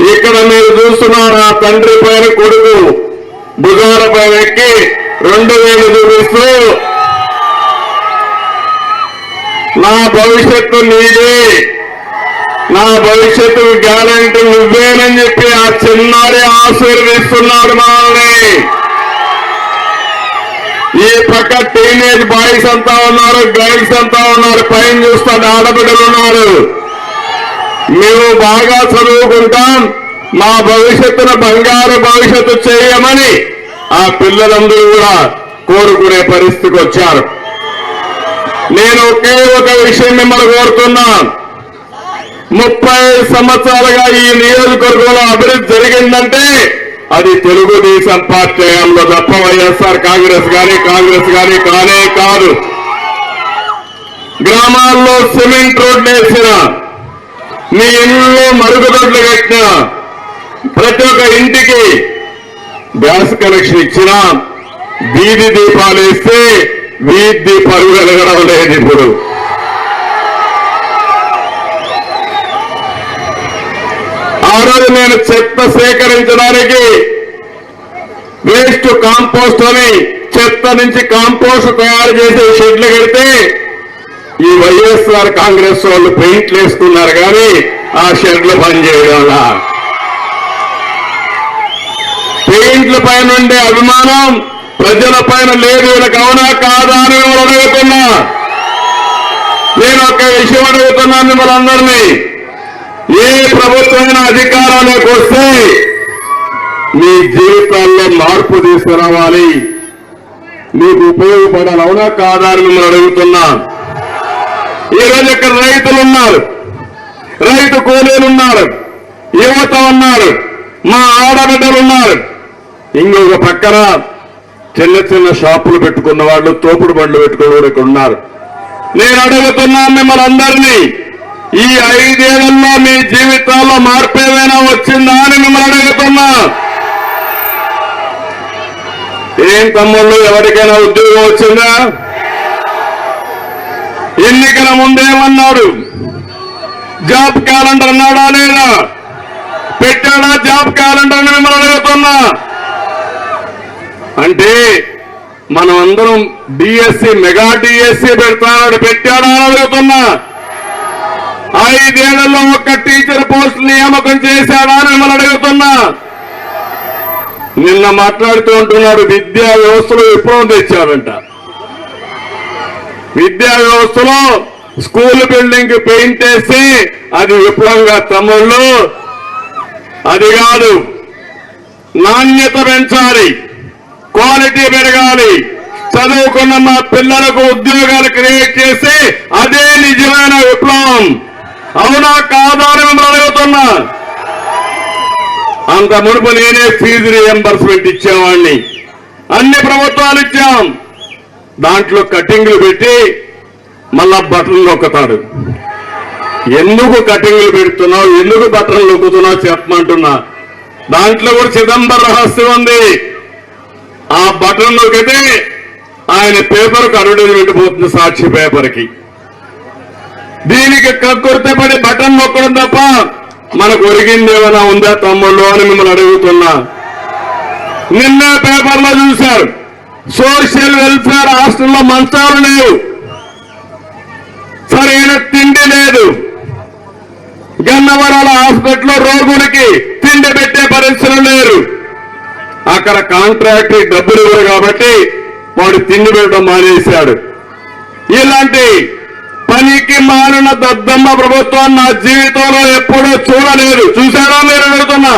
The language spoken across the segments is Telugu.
ఇక్కడ మీరు చూస్తున్నారు ఆ తండ్రి పైన కొడుకు. భుజాల పైన ఎక్కి రెండు వేలు చూపిస్తూ నా భవిష్యత్తు నీదే. నా భవిష్యత్తు గ్యారంటీ నువ్వేనని చెప్పి ఆ చిన్నారి ఆశీర్వదిస్తున్నాడు మనల్ని. ఈ పక్క టీనేజ్ బాయ్స్ అంతా ఉన్నారు గర్ల్స్ అంతా ఉన్నారు పైన చూస్తాడు ఆడబిడ్డలు ఉన్నారు. మేము బాగా చదువుకుంటాం. మా భవిష్యత్తును బంగారు భవిష్యత్తు చేయమని ఆ పిల్లలందరూ కూడా కోరుకునే పరిస్థితికి వచ్చారు. నేను ఒకే ఒక విషయం మిమ్మల్ని కోరుతున్నా. ముప్పై సంవత్సరాలుగా ఈ నియోజకవర్గంలో అభివృద్ధి జరిగిందంటే అది తెలుగుదేశం పార్టీ హయాంలో తప్ప వైఎస్ఆర్ కాంగ్రెస్ కానీ కాంగ్రెస్ కానీ కానే కాదు. గ్రామాల్లో సిమెంట్ రోడ్లు వేసిన మీ ఇల్లు మరుగుదొడ్లు కట్టిన ప్రతి ఒక్క ఇంటికి గ్యాస్ కనెక్షన్ ఇచ్చిన వీధి దీపాలు వేస్తే వీధి దీపాలు వెలగడం లేదు ఇప్పుడు. ఆ రోజు నేను చెత్త సేకరించడానికి వేస్ట్ కాంపోస్ట్ అని చెత్త నుంచి కాంపోస్ట్ తయారు చేసే షెడ్లు కడితే ఈ వైఎస్ఆర్ కాంగ్రెస్ వాళ్ళు పెయింట్లు వేసుకున్నారు కానీ ఆ షెడ్లు పనిచేయడం పెయింట్ల పైన ఉండే అభిమానం ప్రజల పైన లేదు వీళ్ళకి అవునా కాదా అని మిమ్మల్ని అడుగుతున్నా. నేను ఒక విషయం అడుగుతున్నాను మిమ్మల్ని అందరినీ. ఏ ప్రభుత్వమైన అధికారాలకు వస్తే మీ జీవితాల్లో మార్పు తీసుకురావాలి. మీకు ఉపయోగపడాలి అవునా కాదా అని మిమ్మల్ని అడుగుతున్నా. ఈ రోజు ఇక్కడ రైతులు ఉన్నారు. రైతు కూలీలు ఉన్నారు. యువత ఉన్నారు. మా ఆడబిడ్డలు ఉన్నారు. ఇంకొక పక్కన చిన్న చిన్న షాపులు పెట్టుకున్న వాళ్ళు తోపుడు బండ్లు పెట్టుకున్న ఇక్కడ ఉన్నారు. నేను అడుగుతున్నాను మిమ్మల్ని అందరినీ ఈ ఐదేళ్ళలో మీ జీవితాల్లో మార్పు ఏమైనా వచ్చిందా అని మిమ్మల్ని అడుగుతున్నా. ఏం తమ్ముళ్ళు ఎవరికైనా ఉద్యోగం వచ్చిందా? ఎన్నికల ముందేమన్నాడు జాబ్ క్యాలెండర్ అన్నాడా లేదా? పెట్టాడా జాబ్ క్యాలెండర్ అని మిమ్మల్ని అడుగుతున్నా. అంటే మనం అందరం డిఎస్సి మెగా డిఎస్సి పెడతాడు పెట్టాడా అని అడుగుతున్నా. ఐదేళ్ళలో ఒక్క టీచర్ పోస్ట్ నియామకం చేశాడా అని మిమ్మల్ని అడుగుతున్నా. నిన్న మాట్లాడుతూ ఉంటున్నాడు విద్యా వ్యవస్థలో విప్లవం తెచ్చాడంట. విద్యా వ్యవస్థలో స్కూల్ బిల్డింగ్ పెయింట్ వేసి అది విప్లవంగా తమ్ముళ్ళు అది కాదు నాణ్యత పెంచాలి క్వాలిటీ పెరగాలి. చదువుకున్న మా పిల్లలకు ఉద్యోగాలు క్రియేట్ చేసి అదే నిజమైన విప్లవం. అవునా కాదా అని మిమ్మల్ని అడుగుతున్నా. అంత మునుపు నేనే ఫీజు రియంబర్స్మెంట్ ఇచ్చేవాడిని అన్ని ప్రభుత్వాలు ఇచ్చాం. దాంట్లో కటింగ్లు పెట్టి మళ్ళా బట్టలు నొక్కుతాడు. ఎందుకు కటింగ్లు పెడుతున్నావు? ఎందుకు బట్టలు నొక్కుతున్నావు? చెప్పమంటున్నా. దాంట్లో కూడా చిదంబర రహస్యం ఉంది. ఆ బటన్ నొక్కితే ఆయన పేపర్కు అడ్వర్టైజ్మెంట్ పోతుంది సాక్షి పేపర్కి. దీనికి కక్కుర్తి పడి బటన్ నొక్కడం తప్ప మనకు ఒరిగింది ఏమైనా ఉందా తమ్ముళ్ళు అని మిమ్మల్ని అడుగుతున్నా. నిన్న పేపర్లో చూశారు. సోషల్ వెల్ఫేర్ హాస్టల్లో మంచాలు లేవు. సరైన తిండి లేదు. గన్నవరాల హాస్పిటల్లో రోగులకి తిండి పెట్టే పరిస్థితులు లేరు. అక్కడ కాంట్రాక్ట్ డబ్బులు ఇవ్వరు కాబట్టి వాడు తిండి పెట్టడం మానేశాడు. ఇలాంటి పనికి మారిన దద్దమ్మ ప్రభుత్వాన్ని నా జీవితంలో ఎప్పుడూ చూడలేదు. చూశారా మీరు అడుగుతున్నా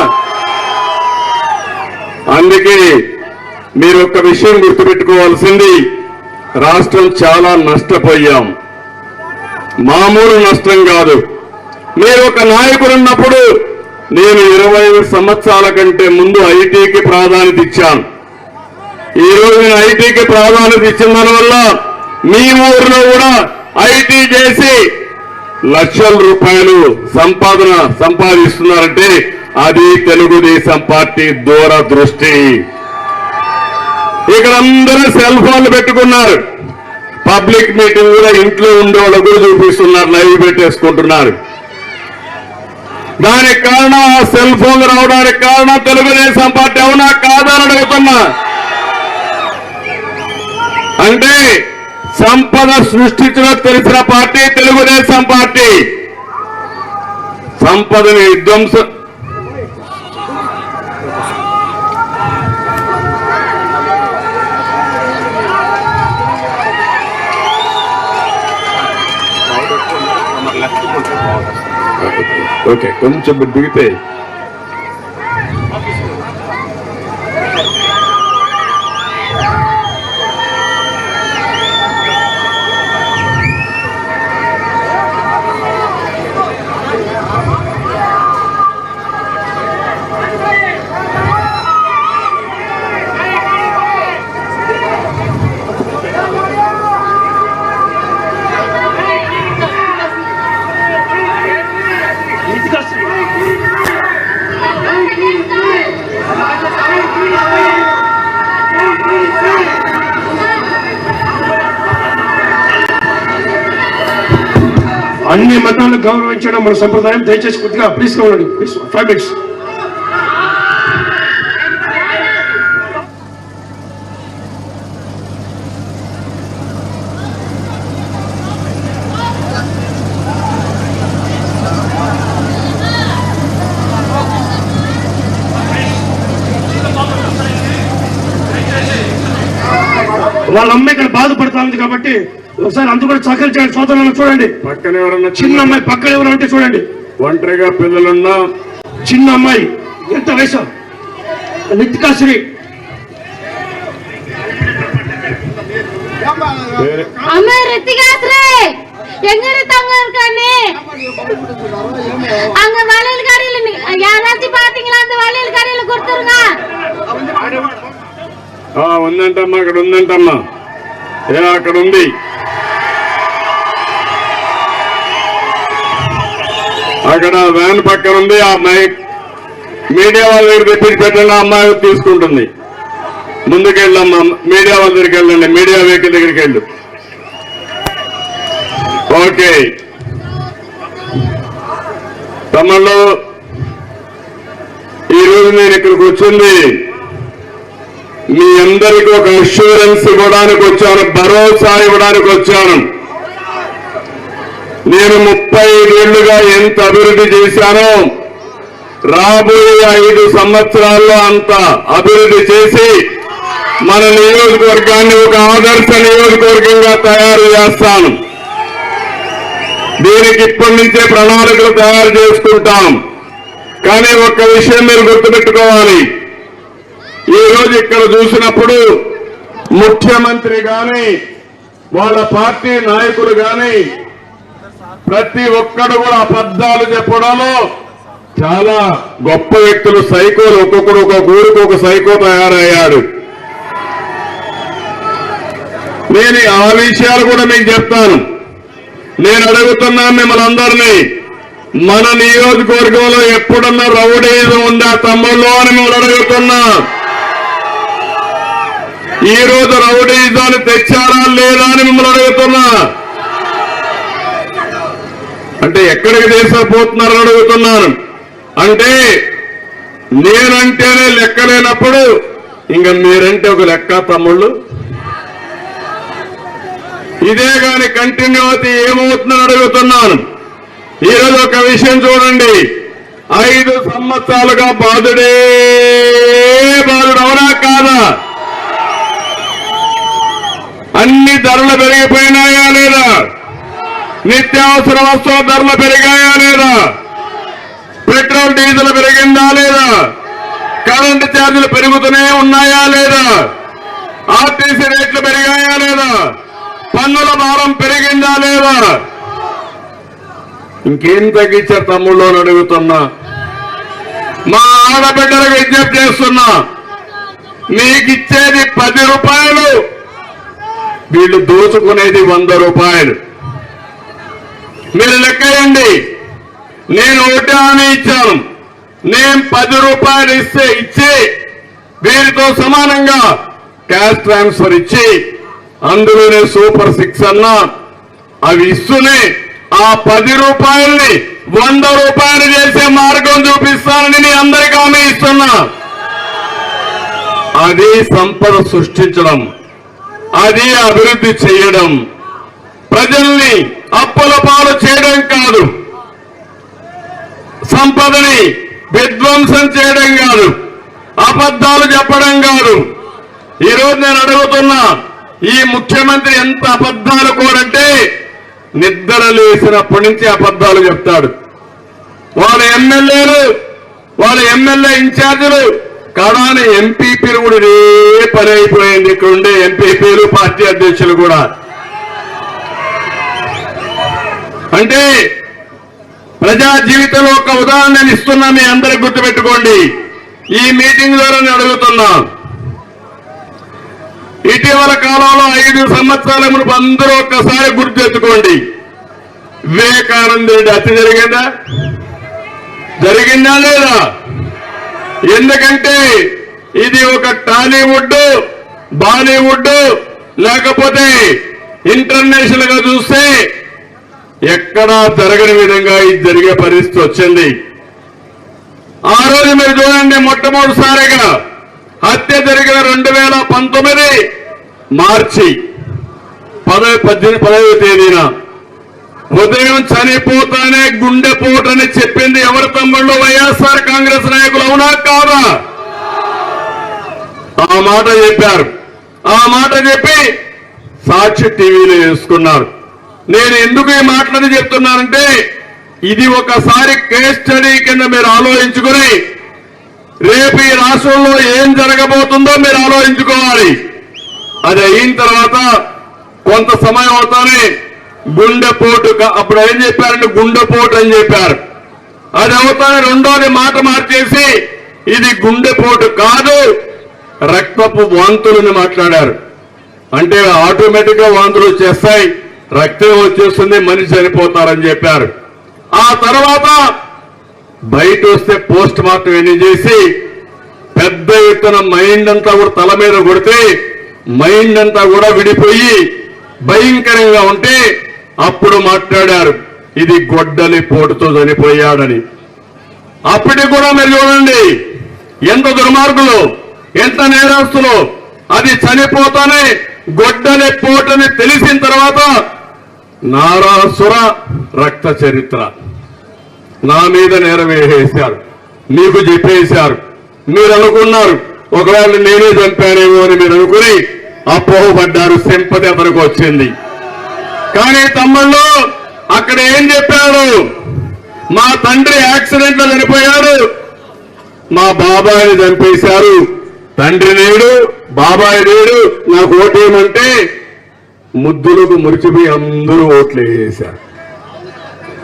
అందుకే మీరు ఒక విషయం గుర్తుపెట్టుకోవాల్సింది రాష్ట్రం చాలా నష్టపోయాం. మామూలు నష్టం కాదు. మీరు ఒక నాయకుడు ఉన్నప్పుడు నేను ఇరవై సంవత్సరాల కంటే ముందు ఐటీకి ప్రాధాన్యత ఇచ్చాను. ఈ రోజు నేను ఐటీకి ప్రాధాన్యత ఇచ్చిన దానివల్ల మీ ఊరిలో కూడా ఐటీ చేసి లక్షల రూపాయలు సంపాదన సంపాదిస్తున్నారంటే అది తెలుగుదేశం పార్టీ దూరదృష్టి. ఇక్కడ అందరూ సెల్ ఫోన్లు పెట్టుకున్నారు. పబ్లిక్ మీటింగ్ కూడా ఇంట్లో ఉండే వాళ్ళు కూడా చూపిస్తున్నారు లైవ్ పెట్టేసుకుంటున్నారు. దానికి కారణం ఆ సెల్ ఫోన్లు రావడానికి కారణం తెలుగుదేశం పార్టీ అవునా కాదా అని అడుగుతున్నా. అంటే సంపద సృష్టించిన తెలిసిన పార్టీ తెలుగుదేశం పార్టీ. సంపదని విధ్వంసం ఓకే కొంచెం దిగితే మన సంప్రదాయం దయచేసి కొద్దిగా ప్లీజ్ కావాలండి ప్లీజ్ ఫైవ్ మినిట్స్ వాళ్ళ అమ్మ ఇక్కడ బాధపడతా ఉంది కాబట్టి ఒకసారి అందరూ కూడా సహకరించండి సోదరులను చూడండి పక్కన ఎవరన్నా చిన్న అమ్మాయి పక్కన ఎవరు ఉంటే చూడండి ఒంటరిగా పిల్లలున్నా చిన్న అమ్మాయి ఎంత వయసు నిత్యకాశ్రీ వేరే- அம்மா ரித்திகாஸ்ரீ எங்க இருக்காங்க இருக்கானே அங்க வளையல் கடையில நி- யாராச்சும் பாத்தீங்களா அந்த வளையல் கடையில கொடுத்துருங்க ఆ, ఉందంటమ్మా అక్కడ ఉందంటమ్మా ఏ అక్కడ ఉంది. అక్కడ వ్యాన్ పక్కన ఉంది ఆ అమ్మాయి. మీడియా వాళ్ళ దగ్గర తెప్పించి పెట్టండి ఆ అమ్మాయి తీసుకుంటుంది. ముందుకెళ్ళమ్మా మీడియా వాళ్ళ దగ్గరికి వెళ్ళండి మీడియా వెహికల్ దగ్గరికి వెళ్ళు. ఓకే. తమలో ఈరోజు నేను ఇక్కడికి వచ్చింది మీ అందరికీ ఒక అష్యూరెన్స్ ఇవ్వడానికి వచ్చాను భరోసా ఇవ్వడానికి వచ్చాను. నేను ముప్పై ఏళ్ళుగా ఎంత అభివృద్ధి చేశానో రాబోయే ఐదు సంవత్సరాల్లో అంత అభివృద్ధి చేసి మన నియోజకవర్గాన్ని ఒక ఆదర్శ నియోజకవర్గంగా తయారు చేస్తాను. దీనికి ఇప్పటి నుంచే ప్రణాళికలు తయారు చేసుకుంటాం. కానీ ఒక్క విషయం మీరు గుర్తుపెట్టుకోవాలి. ఈ రోజు ఇక్కడ చూసినప్పుడు ముఖ్యమంత్రి గాని వాళ్ళ పార్టీ నాయకులు గాని ప్రతి ఒక్కడు కూడా అబద్ధాలు చెప్పడంలో చాలా గొప్ప వ్యక్తులు సైకోలు. ఒక్కొక్కడు ఒక ఊరికి ఒక సైకో తయారయ్యాడు. నేను ఆ విషయాలు కూడా మీకు చెప్తాను. నేను అడుగుతున్నాను మిమ్మల్ని అందరినీ మన నియోజకవర్గంలో ఎప్పుడన్నా రౌడీజం ఉందా తమ్ముళ్ళు అని మిమ్మల్ని అడుగుతున్నా. ఈ రోజు రౌడీజాన్ని తెచ్చారా లేదా అని మిమ్మల్ని అడుగుతున్నా. అంటే ఎక్కడికి తీసుకుపోతున్నారని అడుగుతున్నాను. అంటే నేనంటేనే లెక్క లేనప్పుడు ఇంకా మీరంటే ఒక లెక్క తమ్ముళ్ళు. ఇదే కానీ కంటిన్యూ అయితే ఏమవుతుందని అడుగుతున్నాను. ఈరోజు ఒక విషయం చూడండి. ఐదు సంవత్సరాలుగా బాధుడే బాధుడు అవునా కాదా? అన్ని ధరలు పెరిగిపోయినాయా లేదా? నిత్యావసర వస్తువుల ధరలు పెరిగాయా లేదా? పెట్రోల్ డీజిల్ పెరిగిందా లేదా? కరెంటు ఛార్జీలు పెరుగుతూనే ఉన్నాయా లేదా? ఆర్టీసీ రేట్లు పెరిగాయా లేదా? పన్నుల భారం పెరిగిందా లేదా? ఇంకేం తగ్గించారు తమ్ముళ్ళు అడుగుతున్నా. మా ఆడబిడ్డలకు విజ్ఞప్తి చేస్తున్నా. మీకు ఇచ్చేది పది రూపాయలు. వీళ్ళు దోచుకునేది వంద రూపాయలు. మీరు లెక్కేయండి. నేను ఒకటి హామీ ఇచ్చాను. నేను పది రూపాయలు ఇస్తే ఇచ్చి వీరితో సమానంగా క్యాష్ ట్రాన్స్ఫర్ ఇచ్చి అందులోనే సూపర్ సిక్స్ అన్నా. అవి ఇస్తూనే ఆ పది రూపాయల్ని వంద రూపాయలు చేసే మార్గం చూపిస్తానని మీ అందరికీ హామీ ఇస్తున్నా. అది సంపద సృష్టించడం. అది అభివృద్ధి చేయడం. ప్రజల్ని అప్పుల పాలు చేయడం కాదు. సంపదని విధ్వంసం చేయడం కాదు. అబద్ధాలు చెప్పడం కాదు. ఈరోజు నేను అడుగుతున్నా ఈ ముఖ్యమంత్రి ఎంత అబద్ధాలు కోరంటే నిద్ర లేసినప్పటి నుంచి అబద్ధాలు చెప్తాడు. వాళ్ళ ఎమ్మెల్యేలు వాళ్ళ ఎమ్మెల్యే ఇన్ఛార్జీలు కడాని ఎంపీపీలు కూడా ఇదే పని అయిపోయింది. ఇక్కడ ఉండే ఎంపీపీలు పార్టీ అధ్యక్షులు కూడా. అంటే ప్రజా జీవితంలో ఒక ఉదాహరణ ఇస్తున్నా మీ అందరికి గుర్తుపెట్టుకోండి. ఈ మీటింగ్ ద్వారా నేను అడుగుతున్నా. ఇటీవల కాలంలో ఐదు సంవత్సరాల మునుపు అందరూ ఒక్కసారి గుర్తు తెచ్చుకోండి వివేకానంద రెడ్డి హత్య జరిగిందా? జరిగిందా లేదా? ఎందుకంటే ఇది ఒక టాలీవుడ్ బాలీవుడ్ లేకపోతే ఇంటర్నేషనల్గా చూస్తే ఎక్కడా జరగని విధంగా ఇది జరిగే పరిస్థితి వచ్చింది. ఆ రోజు మీరు చూడండి మొట్టమొదటిసారిగా హత్య జరిగిన రెండు వేల పంతొమ్మిది మార్చి పదవి పద్దెనిమిది పదవ తేదీన ఉదయం చనిపోతానే గుండెపోటని చెప్పింది ఎవరి తమ్ముళ్ళు? వైఎస్ఆర్ కాంగ్రెస్ నాయకులు. అవునా కాదా? ఆ మాట చెప్పారు. ఆ మాట చెప్పి సాక్షి టీవీలో వేసుకున్నారు. నేను ఎందుకు ఈ మాటలని చెప్తున్నానంటే ఇది ఒకసారి కేస్ స్టడీ కింద మీరు ఆలోచించుకుని రేపు ఈ రాష్ట్రంలో ఏం జరగబోతుందో మీరు ఆలోచించుకోవాలి. అది అయిన తర్వాత కొంత సమయం అవుతానే గుండెపోటు అప్పుడు ఏం చెప్పారంటే గుండెపోటు అని చెప్పారు. అది అవుతానే రెండోది మాట మార్చేసి ఇది గుండెపోటు కాదు రక్తపు వాంతులని మాట్లాడారు. అంటే ఆటోమేటిక్గా వాంతులు వచ్చేస్తాయి రక్తం వచ్చేస్తుంది మనిషి చనిపోతారని చెప్పారు. ఆ తర్వాత బయట వస్తే పోస్ట్ మార్టం ఎన్ని చేసి పెద్ద ఎత్తున మైండ్ అంతా కూడా తల మీద కొడితే మైండ్ అంతా కూడా విడిపోయి భయంకరంగా ఉంటే అప్పుడు మాట్లాడారు ఇది గొడ్డలి పోటుతో చనిపోయాడని. అప్పటికి కూడా మీరు చూడండి ఎంత దుర్మార్గులు ఎంత నేరస్తులు అది చనిపోతానే గొడ్డలి పోటని తెలిసిన తర్వాత నారాసుర రక్త చరిత్ర నా మీద నేరం వేసేశారు మీకు చెప్పేశారు మీరు అనుకున్నారు ఒకవేళ నేనే చంపానేమో అని మీరు అనుకుని అపోహపడ్డారు సింపతి అతనికి వచ్చింది. కానీ తమ్ముళ్ళు అక్కడ ఏం చెప్పాడు? మా తండ్రి యాక్సిడెంట్లో చనిపోయాడు. మా బాబాయిని చంపేశారు. తండ్రి నేడు బాబాయ్ నేడు నాకు ఓటేమంటే ముద్దులకు మురిచిపోయి అందరూ ఓట్లు వేసేశారు.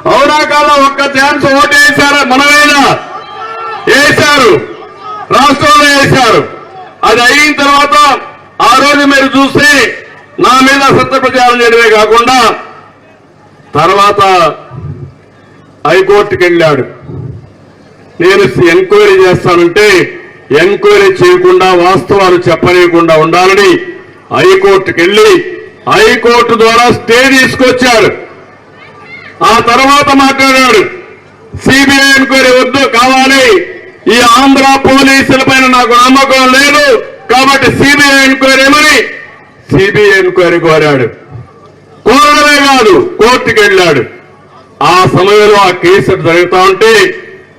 అవునా కాదా? ఒక్క ఛాన్స్ ఓటు వేశారా? మనమేనా? వేశారు. రాష్ట్రంలో వేశారు. అది అయిన తర్వాత ఆ రోజు మీరు చూస్తే నా మీద సత్య ప్రచారం చేయడమే కాకుండా తర్వాత హైకోర్టుకి వెళ్ళాడు నేను ఎంక్వైరీ చేస్తానంటే ఎంక్వైరీ చేయకుండా వాస్తవాలు చెప్పనీయకుండా ఉండాలని హైకోర్టుకి వెళ్ళి హైకోర్టు ద్వారా స్టే తీసుకొచ్చాడు ఆ తర్వాత మాట్లాడాడు సిబిఐ ఎంక్వైరీ వద్దు కావాలి. ఈ ఆంధ్ర పోలీసుల పైన నాకు నమ్మకం లేదు కాబట్టి సిబిఐ ఎంక్వైరీ ఏమని సిబిఐ ఎంక్వైరీ కోరాడు. కోరడమే కాదు కోర్టుకు వెళ్ళాడు. ఆ సమయంలో ఆ కేసులు జరుగుతా ఉంటే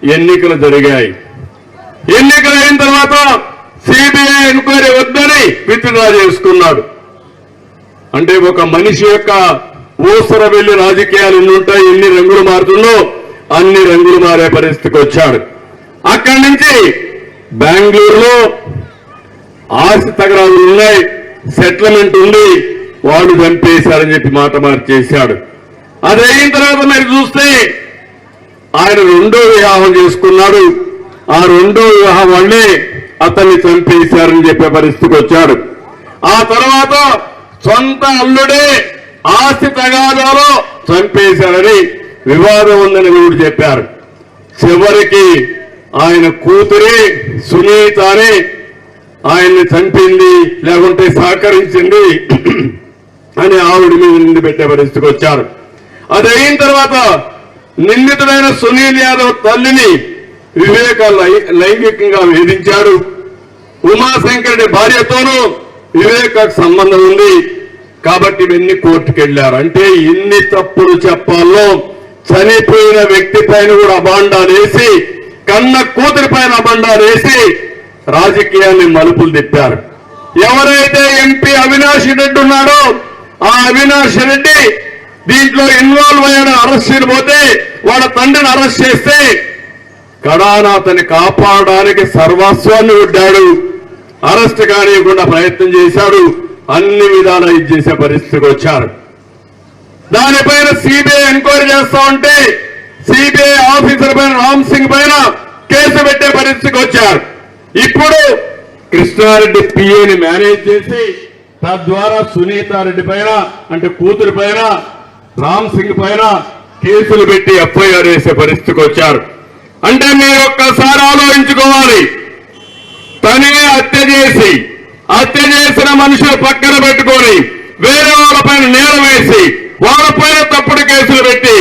ఎన్నికలు జరిగాయి. ఎన్నికలు అయిన తర్వాత సిబిఐ ఎంక్వైరీ వద్దని విత్డ్రా చేసుకున్నాడు. అంటే ఒక మనిషి యొక్క ఊసర వెళ్ళి రాజకీయాలు ఎన్ని ఉంటాయి ఎన్ని రంగులు మారుతుందో అన్ని రంగులు మారే పరిస్థితికి వచ్చాడు. అక్కడి నుంచి బెంగళూరులో ఆస్తి తగరాలు ఉన్నాయి. సెటిల్మెంట్ ఉంది వాడు చంపేశారని చెప్పి మాట మార్చేశాడు. అది అయిన తర్వాత మీరు చూస్తే ఆయన రెండో వివాహం చేసుకున్నాడు. ఆ రెండో వివాహం వల్లే అతన్ని చంపేశారని చెప్పే పరిస్థితికి వచ్చాడు. ఆ తర్వాత సొంత అల్లుడే ఆస్తి తగాదాలో చంపేశారని వివాదం ఉందని కూడా చెప్పారు. చివరికి ఆయన కూతురే సునీత అని ఆయన్ని చంపింది లేకుంటే సహకరించింది అని ఆవిడ మీద నిండి పెట్టే పరిస్థితికి వచ్చారు. అది అయిన తర్వాత నిందితుడైన సునీల్ యాదవ్ తల్లిని వివేక లై- లైంగికంగా వేధించాడు. ఉమాశంకరుడి భార్యతోనూ వివేకకు సంబంధం ఉంది. కాబట్టి ఇవన్నీ కోర్టుకు వెళ్ళారు అంటే ఎన్ని తప్పులు చెప్పాలో చనిపోయిన వ్యక్తి పైన కూడా అబాండాలు వేసి కన్న కూతురి పైన అబాండాలు వేసి రాజకీయాన్ని మలుపులు తిప్పారు. ఎవరైతే ఎంపీ అవినాష్ రెడ్డి ఉన్నాడో ఆ అవినాష్ రెడ్డి దీంట్లో ఇన్వాల్వ్ అయ్యాడు అరెస్ట్ చేయబోతే వాళ్ళ తండ్రిని అరెస్ట్ చేస్తే కడాన అతన్ని కాపాడడానికి సర్వస్వాన్ని ఒడ్డాడు అరెస్ట్ కానివ్వకుండా ప్రయత్నం చేశాడు. అన్ని విధాలా ఇది చేసే పరిస్థితికి వచ్చారు. దానిపైన సిబిఐ ఎంక్వైరీ చేస్తా ఉంటే సిబిఐ ఆఫీసర్ పైన రామ్ సింగ్ పైన కేసు పెట్టే పరిస్థితికి వచ్చారు. ఇప్పుడు కృష్ణారెడ్డి పిఏని మేనేజ్ చేసి తద్వారా సునీతారెడ్డి పైన అంటే కూతురు పైన రామ్ సింగ్ పైన కేసులు పెట్టి ఎఫ్ఐఆర్ వేసే పరిస్థితికి వచ్చారు. అంటే మీరు ఒక్కసారి ఆలోచించుకోవాలి. తనే హత్య చేసి హత్య చేసిన మనుషులు పక్కన పెట్టుకొని వేరే వాళ్ళపైన నేల వేసి వాళ్ళపైన తప్పుడు కేసులు పెట్టి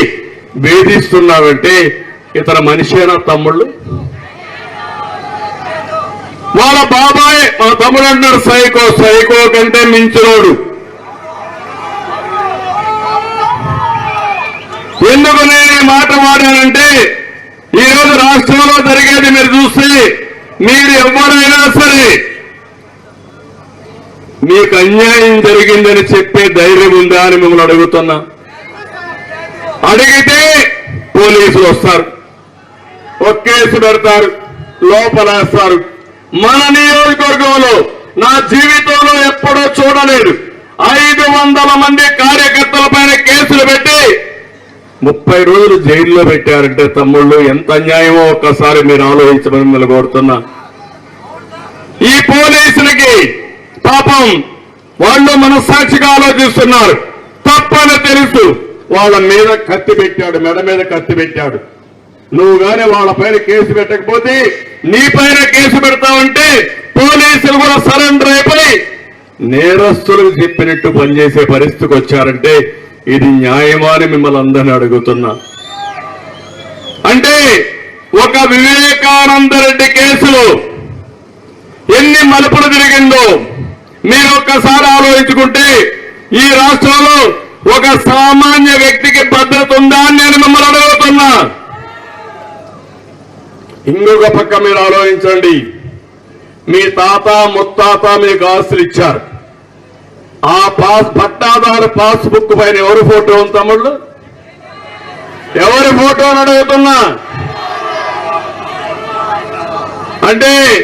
వేధిస్తున్నావంటే ఇతర మనిషేనా తమ్ముళ్ళు? వాళ్ళ బాబాయ్ మా తమ్ముడు అంటారు సైకో సైకో కంటే మించినోడు. ఎందుకు నేను ఈ మాట వాడానంటే ఈరోజు రాష్ట్రంలో జరిగేది మీరు చూస్తే మీరు ఎవరైనా సరే మీకు అన్యాయం జరిగిందని చెప్పే ధైర్యం ఉందా అని మిమ్మల్ని అడుగుతున్నా. అడిగితే పోలీసులు వస్తారు. ఒక కేసు పెడతారు లోపలేస్తారు. మన నియోజకవర్గంలో నా జీవితంలో ఎప్పుడో చూడలేదు. ఐదు వందల మంది కార్యకర్తల పైన కేసులు పెట్టి ముప్పై రోజులు జైల్లో పెట్టారంటే తమ్ముళ్ళు ఎంత అన్యాయమో ఒక్కసారి మీరు ఆలోచించమని మిమ్మల్ని కోరుతున్నా. ఈ పోలీసులకి పాపం వాళ్ళు మనస్సాక్షిగా ఆలోచిస్తున్నారు. తప్పని తెలుసు. వాళ్ళ మీద కత్తి పెట్టాడు మెడ మీద కత్తి పెట్టాడు. నువ్వు గాని వాళ్ళ పైన కేసు పెట్టకపోతే నీ పైన కేసు పెడతావంటే పోలీసులు కూడా సరెండర్ అయిపోయి నేరస్తులకు చెప్పినట్టు పనిచేసే పరిస్థితికి వచ్చారంటే ఇది న్యాయమా అని మిమ్మల్ని అందరినీ అడుగుతున్నా. అంటే ఒక వివేకానంద రెడ్డి కేసులో ఎన్ని మలుపులు తిరిగిందో మీరు ఒక్కసారి ఆలోచించుకుంటే ఈ రాష్ట్రంలో ఒక సామాన్య వ్యక్తికి భద్రత ఉందా అని నేను మిమ్మల్ని అడుగుతున్నా ఇంకొక పక్క మీరు ఆలోచించండి. మీ తాత ముత్తాత మీకు ఆస్తులు ఇచ్చారు. ఆ పాస్ పట్టాదారు పాస్బుక్ పైన ఎవరి ఫోటో ఉంది తమ్ముళ్ళు? ఎవరి ఫోటో అని అడుగుతున్నా? అంటే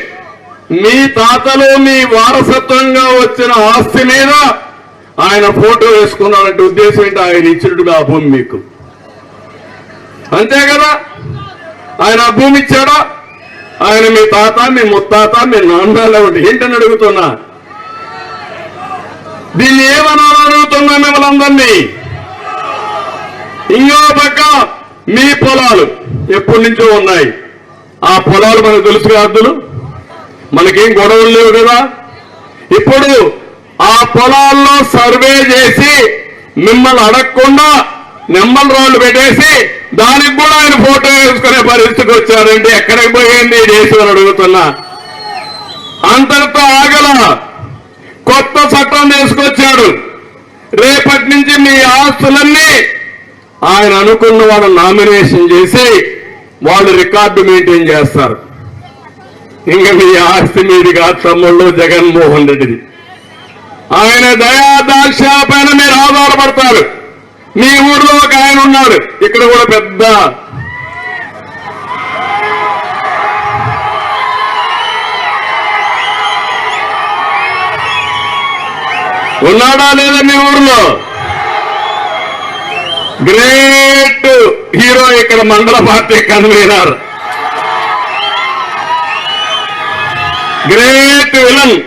మీ తాతలు మీ వారసత్వంగా వచ్చిన ఆస్తి మీద ఆయన ఫోటో వేసుకున్నారంటే ఉద్దేశం ఏంటి? ఆయన ఇచ్చినట్టుగా ఆ భూమి మీకు. అంతే కదా? ఆయన భూమి ఇచ్చాడా ఆయన మీ తాత మీ ముత్తాత మీ నాన్న ఏంటని అడుగుతున్నా? దీన్ని ఏమనాలో అడుగుతున్నా మిమ్మల్ని ఇంకో పక్క మీ పొలాలు ఎప్పటి నుంచో ఉన్నాయి. ఆ పొలాలు మనకు తెలుసు అద్దులు? మనకేం గొడవలు లేవు కదా? ఇప్పుడు ఆ పొలాల్లో సర్వే చేసి మిమ్మల్ని అడగకుండా నెమ్మల రాళ్ళు పెట్టేసి దానికి కూడా ఆయన ఫోటో వేసుకునే పరిస్థితికి వచ్చారంటే ఎక్కడికి పోయింది ఈ దేశం అడుగుతున్నా. అంతటితో ఆగల కొత్త చట్టం తీసుకొచ్చాడు. రేపటి నుంచి మీ ఆస్తులన్నీ ఆయన అనుకున్న వాళ్ళు నామినేషన్ చేసి వాళ్ళు రికార్డు మెయింటైన్ చేస్తారు. ఇంకా మీ ఆస్తి మీది కాదు తమ్ముళ్ళు జగన్మోహన్ రెడ్డిది. ఆయన దయాదాక్ష పైన మీరు ఆధారపడతారు. మీ ఊర్లో ఒక ఆయన ఉన్నాడు. ఇక్కడ కూడా పెద్ద. ఉన్నాడా లేదా మీ ఊర్లో? గ్రేట్ హీరో ఇక్కడ మండల పార్టీ కన్వీనర్. Great villain.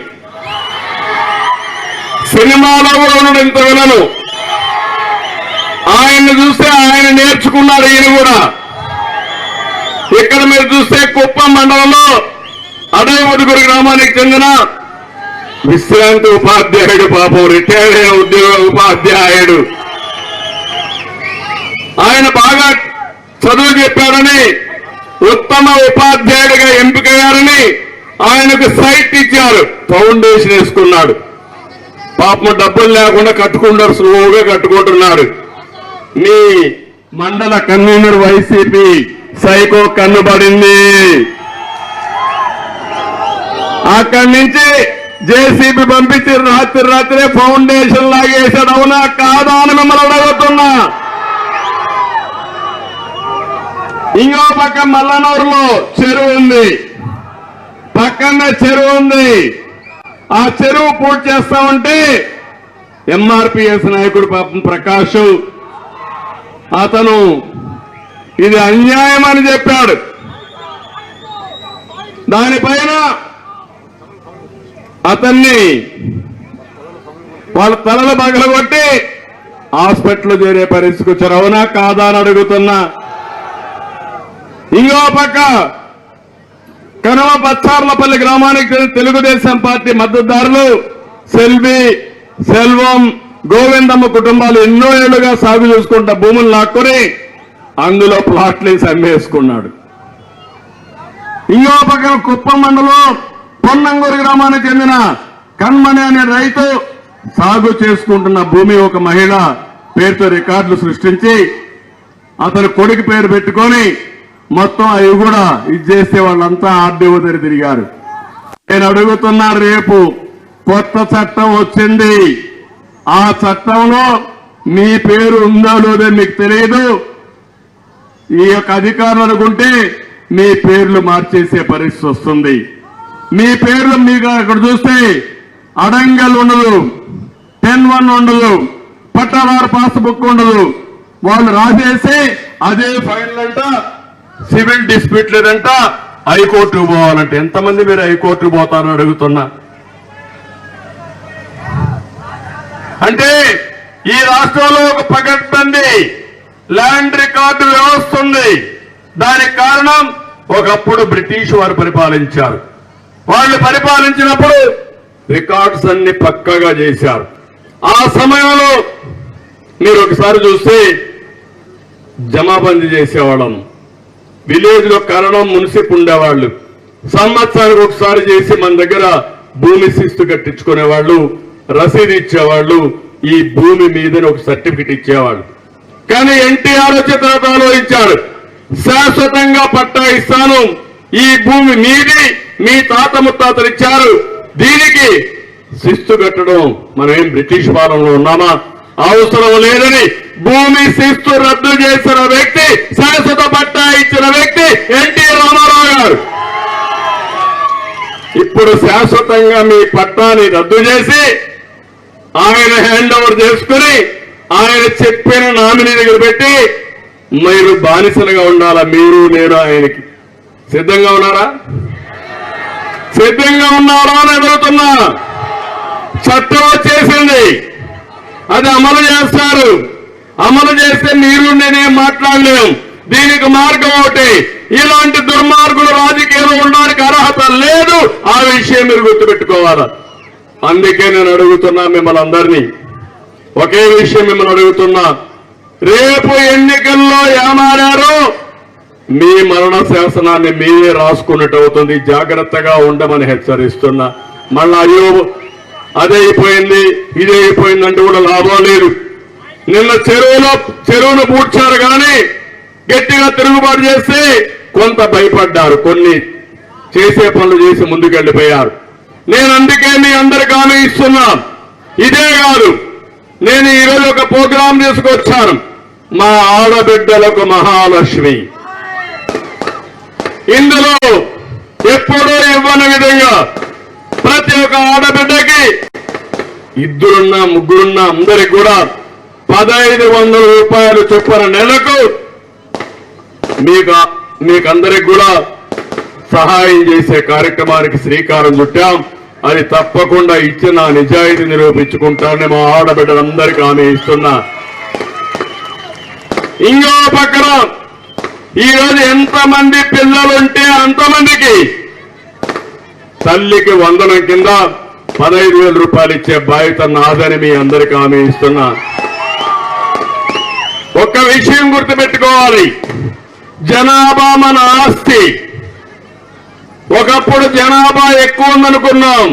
సినిమాలో కూడా ఉన్నాడు ఇంత విలను. ఆయన్ని చూస్తే ఆయన నేర్చుకున్నారు ఈయన కూడా. ఇక్కడ మీరు చూస్తే కుప్పం మండలంలో అడవిముడుగురు గ్రామానికి చెందిన విశ్రాంతి ఉపాధ్యాయుడు పాపం రిటైర్డ్ అయిన ఉద్యోగ ఉపాధ్యాయుడు. ఆయన బాగా చదువు చెప్పాడని ఉత్తమ ఉపాధ్యాయుడిగా ఎంపికయ్యారని ఆయనకు సైట్ ఇచ్చారు. ఫౌండేషన్ వేసుకున్నాడు. పాపం డబ్బులు లేకుండా కట్టుకుంటారు స్లోగా కట్టుకుంటున్నాడు. మీ మండల కన్వీనర్ వైసీపీ సైకో కన్నుబడింది. అక్కడి నుంచి జేసీబీ పంపించి రాత్రి రాత్రే ఫౌండేషన్ లాగేశాడు. అవునా కాదా అని మిమ్మల్ని అడుగుతున్నా. ఇంకో పక్క మల్లనూరులో చెరువు ఉంది. పక్కనే చెరువు ఉంది. ఆ చెరువు పూర్తి చేస్తా ఉంటే ఎంఆర్పిఎస్ నాయకుడు పాపం ప్రకాష్ అతను ఇది అన్యాయం అని చెప్పాడు. దానిపైన అతన్ని వాళ్ళ తలలు పగలగొట్టి హాస్పిటల్ చేరే పరిస్థితికి వచ్చారు. అవునా కాదా అని అడుగుతున్నా. ఇంకో పక్క కనుమ పచ్చార్లపల్లి గ్రామానికి తెలుగుదేశం పార్టీ మద్దతుదారులు సెల్వి సెల్వం గోవిందమ్మ కుటుంబాలు ఎన్నో ఏళ్ళుగా సాగు చేసుకుంటా భూములు లాక్కొని అందులో ప్లాట్లు వేసి అమ్మేసుకున్నాడు ఇంకో పక్కన కుప్పం మండలం పొన్నంగూరు గ్రామానికి చెందిన కన్మణి అనే రైతు సాగు చేసుకుంటున్న భూమి ఒక మహిళ పేరుతో రికార్డులు సృష్టించి అతని కొడుకు పేరు పెట్టుకొని మొత్తం అవి కూడా ఇది చేస్తే వాళ్ళంతా ఆర్డీఓ దగ్గర తిరిగారు. నేను అడుగుతున్నా రేపు కొత్త చట్టం వచ్చింది. ఆ చట్టంలో మీ పేరు ఉందో లేదో మీకు తెలియదు ఈ యొక్క అధికారులు అనుకుంటే మీ పేర్లు మార్చేసే పరిస్థితి వస్తుంది. మీ పేర్లు మీకు అక్కడ చూస్తే అడంగల్ ఉండదు టెన్ వన్ ఉండదు పట్టవారు పాస్ బుక్ ఉండదు. వాళ్ళు రాసేసి అదే ఫైనల్ అంట సివిల్ డిస్ప్యూట్ లేదంట హైకోర్టుకు పోవాలంటే. ఎంతమంది మీరు హైకోర్టుకు పోతారని అడుగుతున్నా. అంటే ఈ రాష్ట్రంలో ఒక పకడ్బందీ ల్యాండ్ రికార్డు వ్యవస్థ ఉంది. దానికి కారణం ఒకప్పుడు బ్రిటిష్ వారు పరిపాలించారు. వాళ్ళు పరిపాలించినప్పుడు రికార్డ్స్ అన్ని పక్కగా చేశారు. ఆ సమయంలో మీరు ఒకసారి చూస్తే జమాబందీ చేసేవాళ్ళం. విలేజ్లో కరణం మున్సిప్ ఉండేవాళ్ళు. సంవత్సరానికి ఒకసారి చేసి మన దగ్గర భూమి శిస్తు కట్టించుకునేవాళ్ళు. రసీదు ఇచ్చేవాళ్ళు ఈ భూమి మీద ఒక సర్టిఫికెట్ ఇచ్చేవాళ్ళు. కానీ ఎన్టీఆర్ వచ్చే తర్వాత ఆలోచించాడు శాశ్వతంగా పట్టా ఇస్తాను ఈ భూమి మీది మీ తాత ముత్తాతలు ఇచ్చారు. దీనికి శిస్తు కట్టడం మనం ఏం బ్రిటిష్ పాలనలో ఉన్నామా? అవసరం లేదని భూమి శిస్తు రద్దు చేసిన వ్యక్తి శాశ్వత పట్టా ఇచ్చిన వ్యక్తి ఎన్టీ రామారావు గారు. ఇప్పుడు శాశ్వతంగా మీ పట్టాని రద్దు చేసి ఆయన హ్యాండ్ ఓవర్ చేసుకుని ఆయన చెప్పిన నామినీ దగ్గర పెట్టి మీరు బానిసలుగా ఉండాలా? మీరు నేను ఆయనకి. సిద్ధంగా ఉన్నారా? సిద్ధంగా ఉన్నారా అని ఎదుగుతున్నా చట్టం వచ్చేసింది. అది అమలు చేస్తారు. అమలు చేస్తే మీరు నేనే మాట్లాడలేం. దీనికి మార్గం ఒకటి. ఇలాంటి దుర్మార్గులు రాజకీయంలో ఉండడానికి అర్హత లేదు. ఆ విషయం మీరు గుర్తుపెట్టుకోవాలా? అందుకే నేను అడుగుతున్నా మిమ్మల్ని అందరినీ. ఒకే విషయం మిమ్మల్ని అడుగుతున్నా. రేపు ఎన్నికల్లో ఏమారారో మీ మరణ శాసనాన్ని మీరే రాసుకున్నట్టు అవుతుంది. జాగ్రత్తగా ఉండమని హెచ్చరిస్తున్నా. మళ్ళా అయ్యో అదే అయిపోయింది ఇదే అయిపోయింది అంటే కూడా లాభం లేదు. నిన్న చెరువులో చెరువును పూడ్చారు కానీ గట్టిగా తిరుగుబాటు చేస్తే కొంత భయపడ్డారు కొన్ని. చేసే పనులు చేసి ముందుకెళ్ళిపోయారు. నేను అందుకే మీ అందరికి హామీ ఇస్తున్నా. ఇదే కాదు నేను ఈరోజు ఒక ప్రోగ్రాం తీసుకొచ్చాను. మా ఆడబిడ్డలకు మహాలక్ష్మి. ఇందులో ఎప్పుడూ ఇవ్వని విధంగా ప్రతి ఒక్క ఆడబిడ్డకి ఇద్దరున్నా ముగ్గురున్నా అందరికి కూడా పదహైదు వందల రూపాయలు చొప్పున నెలకు మీకు మీకందరికి కూడా సహాయం చేసే కార్యక్రమానికి శ్రీకారం చుట్టాం. అది తప్పకుండా ఇచ్చిన నిజాయితీ నిరూపించుకుంటానని మా ఆడబిడ్డలందరికీ ఆమె ఇస్తున్నా. ఇంకో పక్కన ఈ రోజు ఎంతమంది పిల్లలుంటే అంతమందికి తల్లికి వందనం కింద పదహైదు వేల రూపాయలు ఇచ్చే బాధ్యత నాదని మీ అందరికీ ఆమె ఇస్తున్నా. ఒక్క విషయం గుర్తుపెట్టుకోవాలి. జనాభా మన ఆస్తి. ఒకప్పుడు జనాభా ఎక్కువ ఉందనుకున్నాం.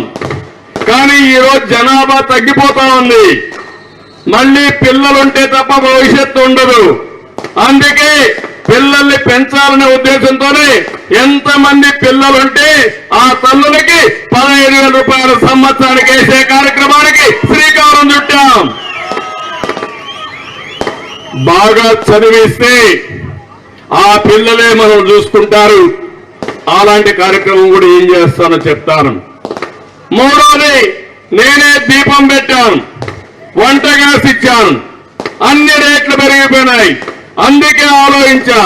కానీ ఈరోజు జనాభా తగ్గిపోతా ఉంది. మళ్ళీ పిల్లలుంటే తప్ప భవిష్యత్తు ఉండదు. అందుకే పిల్లల్ని పెంచాలనే ఉద్దేశంతోనే ఎంతమంది పిల్లలుంటే ఆ తల్లులకి పదహైదు వేల రూపాయల సంవత్సరానికి వేసే కార్యక్రమానికి శ్రీకారం చుట్టాం. బాగా చదివిస్తే ఆ పిల్లలే మనం చూసుకుంటారు. అలాంటి కార్యక్రమం కూడా ఏం చేస్తానో చెప్తాను. మూడోది నేనే దీపం పెట్టాను. వంట గ్యాస్ ఇచ్చాను. అన్ని రేట్లు పెరిగిపోయినాయి. అందుకే ఆలోచించా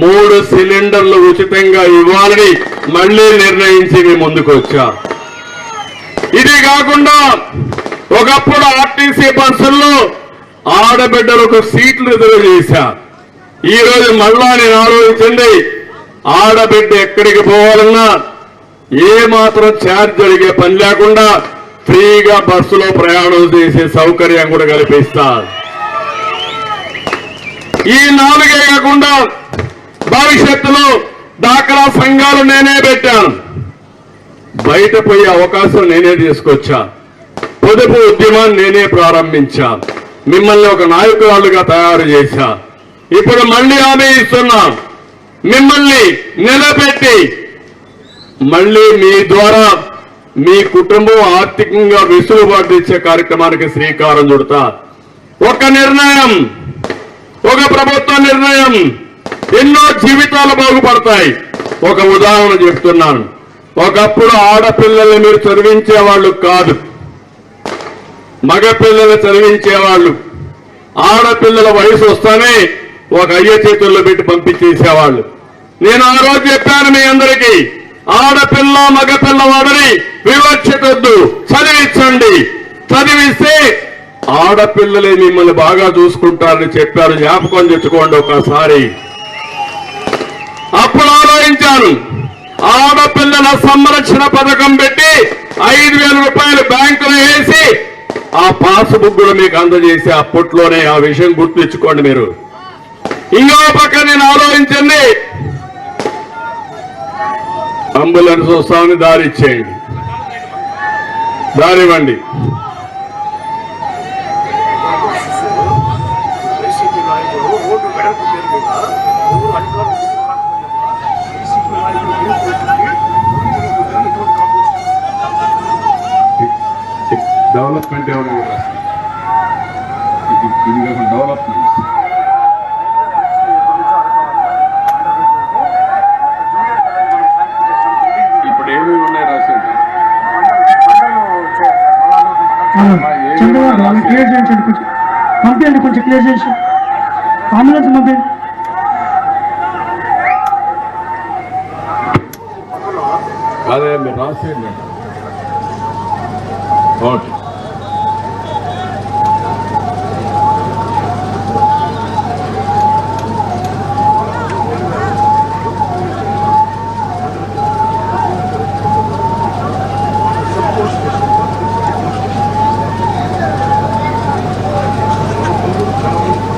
మూడు సిలిండర్లు ఉచితంగా ఇవ్వాలని మళ్ళీ నిర్ణయించి మేము ముందుకు వచ్చా. ఇది కాకుండా ఒకప్పుడు ఆర్టీసీ బస్సుల్లో ఆడబిడ్డలకు సీట్లు రిజర్వ్ చేశా. ఈ రోజు మళ్ళా నేను ఆలోచించింది ఆడబిడ్డ ఎక్కడికి పోవాలన్నా ఏ మాత్రం ఛార్జ్ జరిగే పని లేకుండా ఫ్రీగా బస్సులో ప్రయాణం చేసే సౌకర్యం కూడా కల్పిస్తారు ఈ నాలుగే కాకుండా భవిష్యత్తులో దాఖలా సంఘాలు నేనే పెట్టాను. బయట పోయే అవకాశం నేనే తీసుకొచ్చా. పొదుపు ఉద్యమాన్ని నేనే ప్రారంభించా. మిమ్మల్ని ఒక నాయకురాలుగా తయారు చేశా. ఇప్పుడు మళ్ళీ హామీ ఇస్తున్నాను మిమ్మల్ని నిలబెట్టి మళ్ళీ మీ ద్వారా మీ కుటుంబం ఆర్థికంగా వెసులుబాటు ఇచ్చే కార్యక్రమానికి శ్రీకారం చుడతా. ఒక నిర్ణయం ఒక ప్రభుత్వ నిర్ణయం ఎన్నో జీవితాలు బాగుపడతాయి. ఒక ఉదాహరణ చెప్తున్నాను. ఒకప్పుడు ఆడపిల్లల్ని మీరు చదివించే వాళ్ళు కాదు. మగపిల్లలు చదివించేవాళ్ళు. ఆడపిల్లల వయసు వస్తానే ఒక అయ్య చేతుల్లో పెట్టి పంపించేసేవాళ్ళు. నేను ఆ రోజు చెప్పాను మీ అందరికీ ఆడపిల్ల మగపిల్ల వాడని వివక్షకొద్దు చదివించండి. చదివిస్తే ఆడపిల్లలే మిమ్మల్ని బాగా చూసుకుంటారని చెప్పారు. జ్ఞాపకం తెచ్చుకోండి ఒకసారి. అప్పుడు ఆలోచించాను ఆడపిల్లల సంరక్షణ పథకం పెట్టి ఐదు వేల రూపాయలు బ్యాంకులో వేసి ఆ పాస్ కూడా మీకు అందజేసి అప్పట్లోనే ఆ విషయం గుర్తుంచుకోండి మీరు. ఇంకో పక్క నేను ఆలోచించండి. అంబులెన్స్ వస్తామని దారి ఇచ్చేయండి. దారివ్వండి. డెవలప్మెంట్ ఎవరు రోడ్డు పేరు మీద ఊరు అధికారులు వైసీపీ నాయకుడు డెవలప్మెంట్ ఏమైనా ఇది ఇది కాకుండా డెవలప్మెంట్ ఇప్పుడు ఏమేమి ఉన్నాయి రాసేది చంద్రబాబు వాళ్ళని క్లియర్ చేయించండి కొంచెం. పంపించండి కొంచెం క్లియర్ చేసి అంబులెన్స్ పంపించండి అదే రాసేయండి. ఓకే.